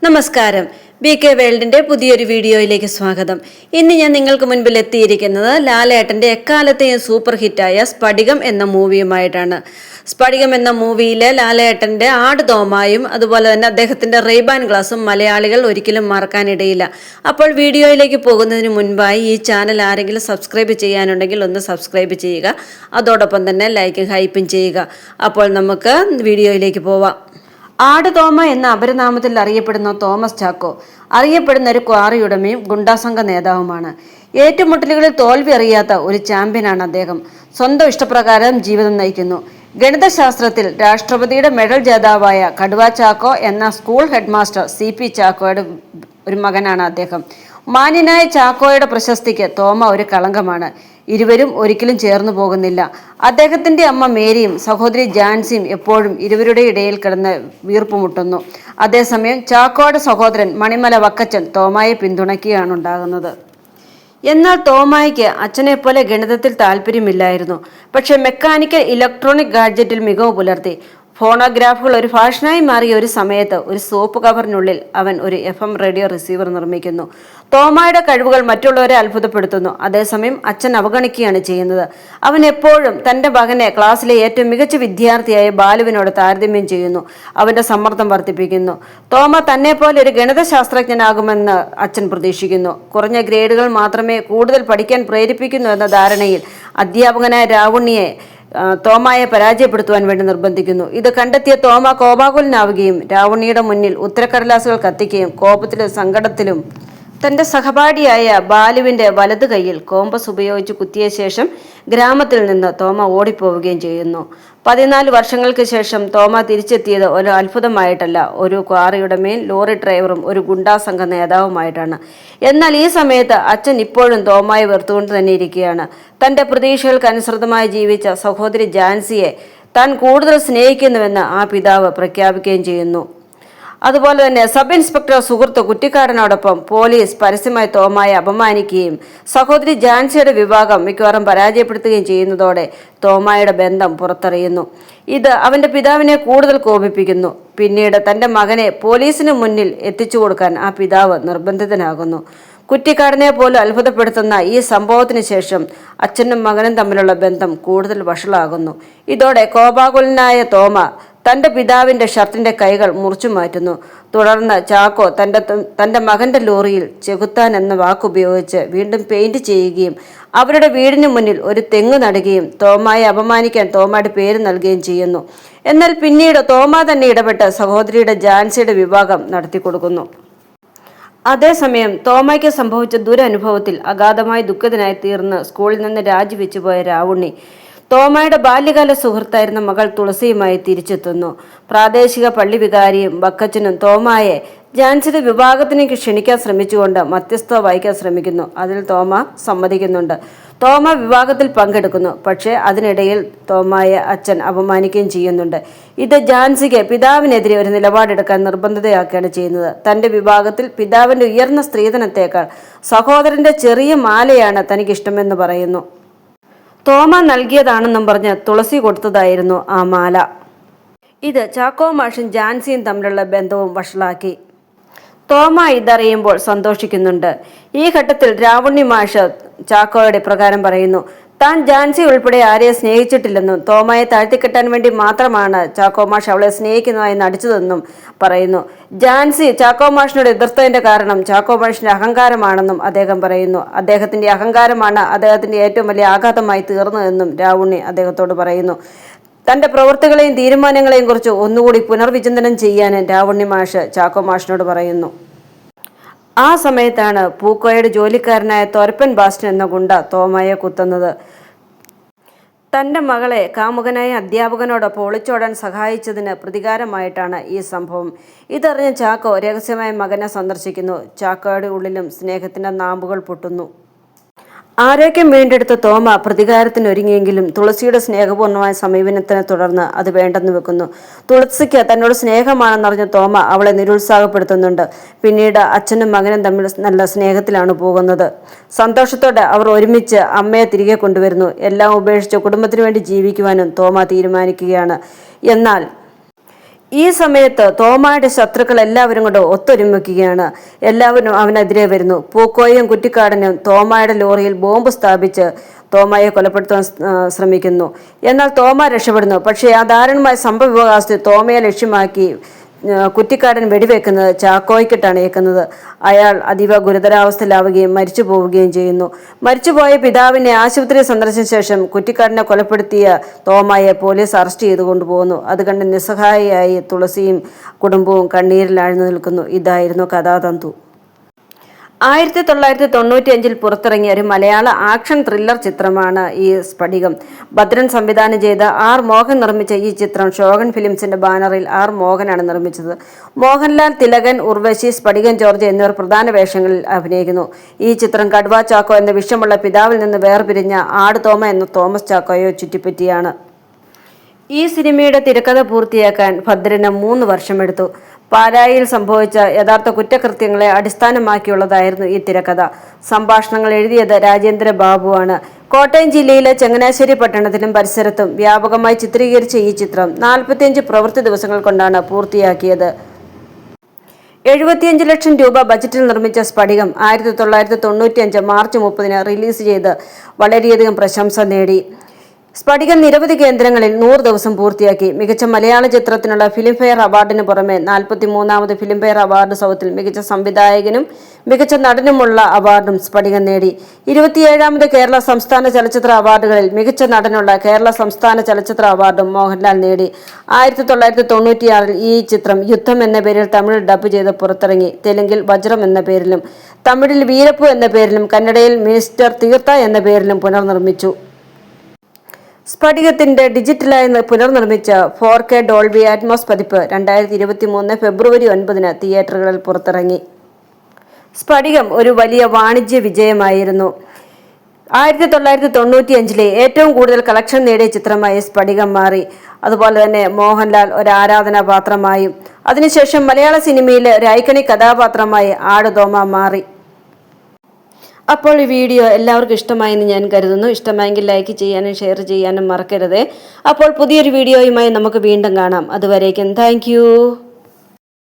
നമസ്കാരം. B K വേൾഡിന്റെ പുതിയൊരു വീഡിയോയിലേക്ക് സ്വാഗതം. ഇന്ന് ഞാൻ നിങ്ങൾക്ക് മുൻപിൽ എത്തിയിരിക്കുന്നത് ലാലേട്ടന്റെ എക്കാലത്തെയും സൂപ്പർ ഹിറ്റായ സ്പടികം എന്ന മൂവിയുമായിട്ടാണ് സ്പടികം എന്ന മൂവിയിലെ ലാലേട്ടന്റെ ആട് തോമായും അതുപോലെ തന്നെ അദ്ദേഹത്തിന്റെ റെയ്ബാൻ ഗ്ലാസും മലയാളികൾ ഒരിക്കലും മറക്കാനിടയില്ല. അപ്പോൾ വീഡിയോയിലേക്ക് പോകുന്നതിന് മുൻപായി ഈ ചാനൽ ആരെങ്കിലും സബ്സ്ക്രൈബ് ചെയ്യാനുണ്ടെങ്കിൽ ഒന്ന് സബ്സ്ക്രൈബ് ചെയ്യുക. അതോടൊപ്പം തന്നെ ലൈക്കും ഹൈപ്പും ചെയ്യുക. അപ്പോൾ നമുക്ക് വീഡിയോയിലേക്ക് പോവാം. ആട് തോമ എന്ന അപരനാമത്തിൽ അറിയപ്പെടുന്ന തോമസ് ചാക്കോ അറിയപ്പെടുന്ന ഒരു ക്വാറി ഉടമയും ഗുണ്ടാസംഘ നേതാവുമാണ്. ഏറ്റുമുട്ടലുകളിൽ തോൽവി അറിയാത്ത ഒരു ചാമ്പ്യനാണ് അദ്ദേഹം. സ്വന്തം ഇഷ്ടപ്രകാരം ജീവിതം നയിക്കുന്നു. ഗണിതശാസ്ത്രത്തിൽ രാഷ്ട്രപതിയുടെ മെഡൽ ജേതാവായ കടുവ ചാക്കോ എന്ന സ്കൂൾ ഹെഡ്മാസ്റ്റർ സി പി ചാക്കോയുടെ ഒരു മകനാണ് അദ്ദേഹം. മാന്യനായ ചാക്കോയുടെ പ്രശസ്തിക്ക് തോമ ഒരു കളങ്കമാണ്. ഇരുവരും ഒരിക്കലും ചേർന്നു പോകുന്നില്ല. അദ്ദേഹത്തിന്റെ അമ്മ മേരിയും സഹോദരി ജാൻസിയും എപ്പോഴും ഇരുവരുടെ ഇടയിൽ കിടന്ന് വീർപ്പുമുട്ടുന്നു. അതേസമയം ചാക്കോയുടെ സഹോദരൻ മണിമല വക്കച്ചൻ തോമായെ പിന്തുണയ്ക്കുകയാണ് ഉണ്ടാകുന്നത്. എന്നാൽ തോമായിക്ക് അച്ഛനെ പോലെ ഗണിതത്തിൽ താല്പര്യമില്ലായിരുന്നു. പക്ഷെ മെക്കാനിക്കൽ ഇലക്ട്രോണിക് ഗാഡ്ജറ്റിൽ മികവ് പുലർത്തി. ഫോണോഗ്രാഫുകൾ ഒരു ഫാഷനായി മാറിയ ഒരു സമയത്ത് ഒരു സോപ്പ് കവറിനുള്ളിൽ അവൻ ഒരു എഫ് എം റേഡിയോ റിസീവർ നിർമ്മിക്കുന്നു. തോമായുടെ കഴിവുകൾ മറ്റുള്ളവരെ അത്ഭുതപ്പെടുത്തുന്നു. അതേസമയം അച്ഛൻ അവഗണിക്കുകയാണ് ചെയ്യുന്നത്. അവൻ എപ്പോഴും തന്റെ മകനെ ക്ലാസ്സിലെ ഏറ്റവും മികച്ച വിദ്യാർത്ഥിയായ ബാലുവിനോട് താരതമ്യം ചെയ്യുന്നു. അവന്റെ സമ്മർദ്ദം വർദ്ധിപ്പിക്കുന്നു. തോമ തന്നെ പോലെ ഒരു ഗണിതശാസ്ത്രജ്ഞനാകുമെന്ന് അച്ഛൻ പ്രതീക്ഷിക്കുന്നു. കുറഞ്ഞ ഗ്രേഡുകൾ മാത്രമേ കൂടുതൽ പഠിക്കാൻ പ്രേരിപ്പിക്കുന്നു എന്ന ധാരണയിൽ അധ്യാപകനായ രാവുണ്ണിയെ തോമായെ പരാജയപ്പെടുത്തുവാൻ വേണ്ടി നിർബന്ധിക്കുന്നു. ഇത് കണ്ടെത്തിയ തോമ കോപാകുലനാവുകയും രാവണിയുടെ മുന്നിൽ ഉത്തരക്കടലാസുകൾ കത്തിക്കുകയും കോപത്തിലും സങ്കടത്തിലും തന്റെ സഹപാഠിയായ ബാലുവിന്റെ വലതു കൈയിൽ കോമ്പസ് ഉപയോഗിച്ച് കുത്തിയ ശേഷം ഗ്രാമത്തിൽ നിന്ന് തോമ ഓടിപ്പോവുകയും ചെയ്യുന്നു. പതിനാല് വർഷങ്ങൾക്ക് ശേഷം തോമ തിരിച്ചെത്തിയത് ഒരു അത്ഭുതമായിട്ടല്ല. ഒരു ക്വാറിയുടെ മേൽ ലോറി ഡ്രൈവറും ഒരു ഗുണ്ടാ സംഘ നേതാവുമായിട്ടാണ്. എന്നാൽ ഈ സമയത്ത് അച്ഛൻ ഇപ്പോഴും തോമായി വെറുത്തുകൊണ്ട് തന്നെ ഇരിക്കുകയാണ്. തന്റെ പ്രതീക്ഷകൾക്ക് അനുസൃതമായി ജീവിച്ച സഹോദരി ജാൻസിയെ താൻ കൂടുതൽ സ്നേഹിക്കുന്നുവെന്ന് ആ പിതാവ് പ്രഖ്യാപിക്കുകയും ചെയ്യുന്നു. അതുപോലെ തന്നെ സബ് ഇൻസ്പെക്ടർ സുഹൃത്ത് കുറ്റിക്കാരനോടൊപ്പം പോലീസ് പരസ്യമായി തോമായെ അപമാനിക്കുകയും സഹോദരി ജാൻസിയുടെ വിഭാഗം മിക്കവാറും പരാജയപ്പെടുത്തുകയും ചെയ്യുന്നതോടെ തോമായുടെ ബന്ധം പുറത്തറിയുന്നു. ഇത് അവന്റെ പിതാവിനെ കൂടുതൽ കോപിപ്പിക്കുന്നു. പിന്നീട് തന്റെ മകനെ പോലീസിന് മുന്നിൽ എത്തിച്ചു കൊടുക്കാൻ ആ പിതാവ് നിർബന്ധിതനാകുന്നു. കുറ്റിക്കാടനെ പോലും അത്ഭുതപ്പെടുത്തുന്ന ഈ സംഭവത്തിന് ശേഷം അച്ഛനും മകനും തമ്മിലുള്ള ബന്ധം കൂടുതൽ വഷളാകുന്നു. ഇതോടെ കോപാകുലനായ തോമ തന്റെ പിതാവിന്റെ ഷർട്ടിന്റെ കൈകൾ മുറിച്ചു മാറ്റുന്നു. തുടർന്ന് ചാക്കോ തന്റെ തന്റെ മകന്റെ ലോറിയിൽ ചെകുത്താൻ എന്ന വാക്കുപയോഗിച്ച് വീണ്ടും പെയിന്റ് ചെയ്യുകയും അവരുടെ വീടിന് മുന്നിൽ ഒരു തെങ്ങ് നടുകയും തോമായെ അപമാനിക്കാൻ തോമയുടെ പേര് നൽകുകയും ചെയ്യുന്നു. എന്നാൽ പിന്നീട് തോമ തന്നെ ഇടപെട്ട് സഹോദരിയുടെ ജാൻസിയുടെ വിവാഹം നടത്തിക്കൊടുക്കുന്നു അതേസമയം തോമയ്ക്ക് സംഭവിച്ച ദുരനുഭവത്തിൽ അഗാധമായി ദുഃഖിതനായി തീർന്ന് സ്കൂളിൽ നിന്ന് രാജിവെച്ചു പോയ രാവുണ്ണി തോമയുടെ ബാല്യകാല സുഹൃത്തായിരുന്ന മകൾ തുളസിയുമായി തിരിച്ചെത്തുന്നു. പ്രാദേശിക പള്ളി വികാരിയും ബക്കച്ചനും തോമായെ ജാൻസിയുടെ വിഭാഗത്തിലേക്ക് ക്ഷണിക്കാൻ ശ്രമിച്ചുകൊണ്ട് മധ്യസ്ഥ വഹിക്കാൻ ശ്രമിക്കുന്നു. അതിൽ തോമ സമ്മതിക്കുന്നുണ്ട്. തോമ വിവാഹത്തിൽ പങ്കെടുക്കുന്നു. പക്ഷേ അതിനിടയിൽ തോമയെ അച്ഛൻ അപമാനിക്കുകയും ചെയ്യുന്നുണ്ട്. ഇത് ജാൻസിക്ക് പിതാവിനെതിരെ ഒരു നിലപാടെടുക്കാൻ നിർബന്ധിതയാക്കുകയാണ് ചെയ്യുന്നത്. തന്റെ വിഭാഗത്തിൽ പിതാവിന്റെ ഉയർന്ന സ്ത്രീധനത്തേക്കാൾ സഹോദരന്റെ ചെറിയ മാലയാണ് തനിക്കിഷ്ടമെന്ന് പറയുന്നു. തോമ നൽകിയതാണെന്നും പറഞ്ഞ് തുളസി കൊടുത്തതായിരുന്നു ആ മാല. ഇത് ചാക്കോ മാഷും ജാൻസിയും തമ്മിലുള്ള ബന്ധവും വഷളാക്കി. തോമ ഇതറിയുമ്പോൾ സന്തോഷിക്കുന്നുണ്ട്. ഈ ഘട്ടത്തിൽ രാവുണ്ണി മാഷ് ചാക്കോയുടെ പ്രകാരം പറയുന്നു താൻ ജാൻസി ഉൾപ്പെടെ ആരെയും സ്നേഹിച്ചിട്ടില്ലെന്നും തോമയെ താഴ്ത്തിക്കെട്ടാൻ വേണ്ടി മാത്രമാണ് ചാക്കോ മാഷ് അവളെ സ്നേഹിക്കുന്നതായി നടിച്ചതെന്നും പറയുന്നു. ജാൻസി ചാക്കോ മാഷിനോട് എതിർത്തതിന്റെ കാരണം ചാക്കോ മാഷിന്റെ അഹങ്കാരമാണെന്നും അദ്ദേഹം പറയുന്നു. അദ്ദേഹത്തിന്റെ അഹങ്കാരമാണ് അദ്ദേഹത്തിന്റെ ഏറ്റവും വലിയ ആഘാതമായി തീർന്നതെന്നും രാവുണ്ണി അദ്ദേഹത്തോട് പറയുന്നു. തന്റെ പ്രവൃത്തികളെയും തീരുമാനങ്ങളെയും കുറിച്ച് ഒന്നുകൂടി പുനർവിചിന്തനം ചെയ്യാൻ രാവുണ്ണി മാഷ് ചാക്കോ മാഷിനോട് പറയുന്നു. ആ സമയത്താണ് പൂക്കോയുടെ ജോലിക്കാരനായ തോരപ്പൻ ബാസ്റ്റൻ എന്ന ഗുണ്ട തോമയെ കുത്തുന്നത്. തന്റെ മകളെ കാമുകനായ അധ്യാപകനോടൊപ്പം ഒളിച്ചോടാൻ സഹായിച്ചതിന് പ്രതികാരമായിട്ടാണ് ഈ സംഭവം. ഇതറിഞ്ഞ ചാക്കോ രഹസ്യമായ മകനെ സന്ദർശിക്കുന്നു. ചാക്കോയുടെ ഉള്ളിലും സ്നേഹത്തിന്റെ നാമ്പുകൾ പൊട്ടുന്നു. ആരോഗ്യം വീണ്ടെടുത്ത തോമ പ്രതികാരത്തിന് ഒരുങ്ങിയെങ്കിലും തുളസിയുടെ സ്നേഹപൂർണമായ സമീപനത്തിനെ തുടർന്ന് അത് വേണ്ടെന്ന് വെക്കുന്നു. തുളസിക്ക് തന്നോട് സ്നേഹമാണെന്നറിഞ്ഞ തോമ അവളെ നിരുത്സാഹപ്പെടുത്തുന്നുണ്ട്. പിന്നീട് അച്ഛനും മകനും തമ്മിൽ നല്ല സ്നേഹത്തിലാണ് പോകുന്നത്. സന്തോഷത്തോടെ അവർ ഒരുമിച്ച് അമ്മയെ തിരികെ കൊണ്ടുവരുന്നു. എല്ലാം ഉപേക്ഷിച്ച് കുടുംബത്തിന് വേണ്ടി ജീവിക്കുവാനും തോമ തീരുമാനിക്കുകയാണ്. എന്നാൽ ഈ സമയത്ത് തോമായുടെ ശത്രുക്കൾ എല്ലാവരും കൊണ്ട് ഒത്തൊരുമിക്കുകയാണ്. എല്ലാവരും അവനെതിരെ വരുന്നു. പൂക്കോയും കുറ്റിക്കാടനും തോമായുടെ ലോറിയിൽ ബോംബ് സ്ഥാപിച്ച് തോമയെ കൊലപ്പെടുത്താൻ ശ്രമിക്കുന്നു. എന്നാൽ തോമ രക്ഷപ്പെടുന്നു. പക്ഷേ ആ ദാരുണമായ സംഭവവികാസത്തെ തോമയെ ലക്ഷ്യമാക്കി ആ, കുറ്റിക്കാടൻ വെടിവെക്കുന്നത് ചാക്കോയ്ക്കിട്ടാണ് ഏക്കുന്നത് അയാൾ അതീവ ഗുരുതരാവസ്ഥയിലാവുകയും മരിച്ചു പോവുകയും ചെയ്യുന്നു. മരിച്ചുപോയ പിതാവിനെ ആശുപത്രി സന്ദർശിച്ച ശേഷം കുറ്റിക്കാരനെ കൊലപ്പെടുത്തിയ തോമയെ പോലീസ് അറസ്റ്റ് ചെയ്തു കൊണ്ടുപോകുന്നു. അത് കണ്ട് നിസ്സഹായിയായി തുളസിയും കുടുംബവും കണ്ണീരിലാഴ്ന്നു നിൽക്കുന്നു. ഇതായിരുന്നു കഥാതന്തു. ആയിരത്തി തൊള്ളായിരത്തി തൊണ്ണൂറ്റി അഞ്ചിൽ പുറത്തിറങ്ങിയ ഒരു മലയാള ആക്ഷൻ ത്രില്ലർ ചിത്രമാണ് ഈ സ്ഫടികം. ഭദ്രൻ സംവിധാനം ചെയ്ത ആർ മോഹൻ നിർമ്മിച്ച ഈ ചിത്രം ശോകൻ ഫിലിംസിന്റെ ബാനറിൽ ആർ മോഹനാണ് നിർമ്മിച്ചത്. മോഹൻലാൽ തിലകൻ ഉർവശി സ്ഫടികൻ ജോർജ് എന്നിവർ പ്രധാന വേഷങ്ങളിൽ അഭിനയിക്കുന്നു. ഈ ചിത്രം കടുവ ചാക്കോ എന്ന വിഷമുള്ള പിതാവിൽ നിന്ന് വേർപിരിഞ്ഞ ആട് തോമ എന്ന തോമസ് ചാക്കോയെ ചുറ്റിപ്പറ്റിയാണ്. ഈ സിനിമയുടെ തിരക്കഥ പൂർത്തിയാക്കാൻ ഭദ്രന് മൂന്ന് വർഷമെടുത്തു. പാലായിൽ സംഭവിച്ച യഥാർത്ഥ കുറ്റകൃത്യങ്ങളെ അടിസ്ഥാനമാക്കിയുള്ളതായിരുന്നു ഈ തിരക്കഥ. സംഭാഷണങ്ങൾ എഴുതിയത് രാജേന്ദ്ര ബാബുവാണ്. കോട്ടയം ജില്ലയിലെ ചങ്ങനാശ്ശേരി പട്ടണത്തിലും പരിസരത്തും വ്യാപകമായി ചിത്രീകരിച്ച ഈ ചിത്രം നാൽപ്പത്തിയഞ്ച് പ്രവൃത്തി ദിവസങ്ങൾ കൊണ്ടാണ് പൂർത്തിയാക്കിയത്. എഴുപത്തിയഞ്ച് ലക്ഷം രൂപ ബജറ്റിൽ നിർമ്മിച്ച സ്ഫടികം ആയിരത്തി തൊള്ളായിരത്തി തൊണ്ണൂറ്റിയഞ്ച് മാർച്ച് മുപ്പതിന് റിലീസ് ചെയ്ത് വളരെയധികം പ്രശംസ നേടി. സ്ഫടികം നിരവധി കേന്ദ്രങ്ങളിൽ നൂറ് ദിവസം പൂർത്തിയാക്കി. മികച്ച മലയാള ചിത്രത്തിനുള്ള ഫിലിംഫെയർ അവാർഡിന് പുറമെ നാൽപ്പത്തി മൂന്നാമത് ഫിലിംഫെയർ അവാർഡ് സൗത്തിൽ മികച്ച സംവിധായകനും മികച്ച നടനുമുള്ള അവാർഡും സ്ഫടികം നേടി. ഇരുപത്തിയേഴാമത് കേരള സംസ്ഥാന ചലച്ചിത്ര അവാർഡുകളിൽ മികച്ച നടനുള്ള കേരള സംസ്ഥാന ചലച്ചിത്ര അവാർഡും മോഹൻലാൽ നേടി. ആയിരത്തി തൊള്ളായിരത്തി തൊണ്ണൂറ്റിയാറിൽ ഈ ചിത്രം യുദ്ധം എന്ന പേരിൽ തമിഴിൽ ഡബ് ചെയ്ത് പുറത്തിറങ്ങി. തെലുങ്കിൽ വജ്രം എന്ന പേരിലും തമിഴിൽ വീരപ്പു എന്ന പേരിലും കന്നഡയിൽ മിസ്റ്റർ തീർത്ഥ എന്ന പേരിലും പുനർനിർമ്മിച്ചു. സ്ഫടികത്തിന്റെ ഡിജിറ്റലായി പുനർനിർമ്മിച്ച ഫോർ കെ ഡോൾബി ആറ്റ്മോസ് പതിപ്പ് രണ്ടായിരത്തി ഇരുപത്തി മൂന്ന് ഫെബ്രുവരി ഒൻപതിന് തിയേറ്ററുകളിൽ പുറത്തിറങ്ങി. സ്ഫടികം ഒരു വലിയ വാണിജ്യ വിജയമായിരുന്നു. ആയിരത്തി തൊള്ളായിരത്തി തൊണ്ണൂറ്റി അഞ്ചിലെ ഏറ്റവും കൂടുതൽ കളക്ഷൻ നേടിയ ചിത്രമായി സ്ഫടികം മാറി. അതുപോലെ തന്നെ മോഹൻലാൽ ഒരു ആരാധനാപാത്രമായും അതിനുശേഷം മലയാള സിനിമയിലെ ഒരു ഐക്കണിക് കഥാപാത്രമായി ആടുതോമ മാറി. അപ്പോൾ ഈ വീഡിയോ എല്ലാവർക്കും ഇഷ്ടമായി എന്ന് ഞാൻ കരുതുന്നു. ഇഷ്ടമായെങ്കിൽ ലൈക്ക് ചെയ്യാനും ഷെയർ ചെയ്യാനും മറക്കരുത്. അപ്പോൾ പുതിയൊരു വീഡിയോയുമായി നമുക്ക് വീണ്ടും കാണാം. അതുവരേക്കും താങ്ക്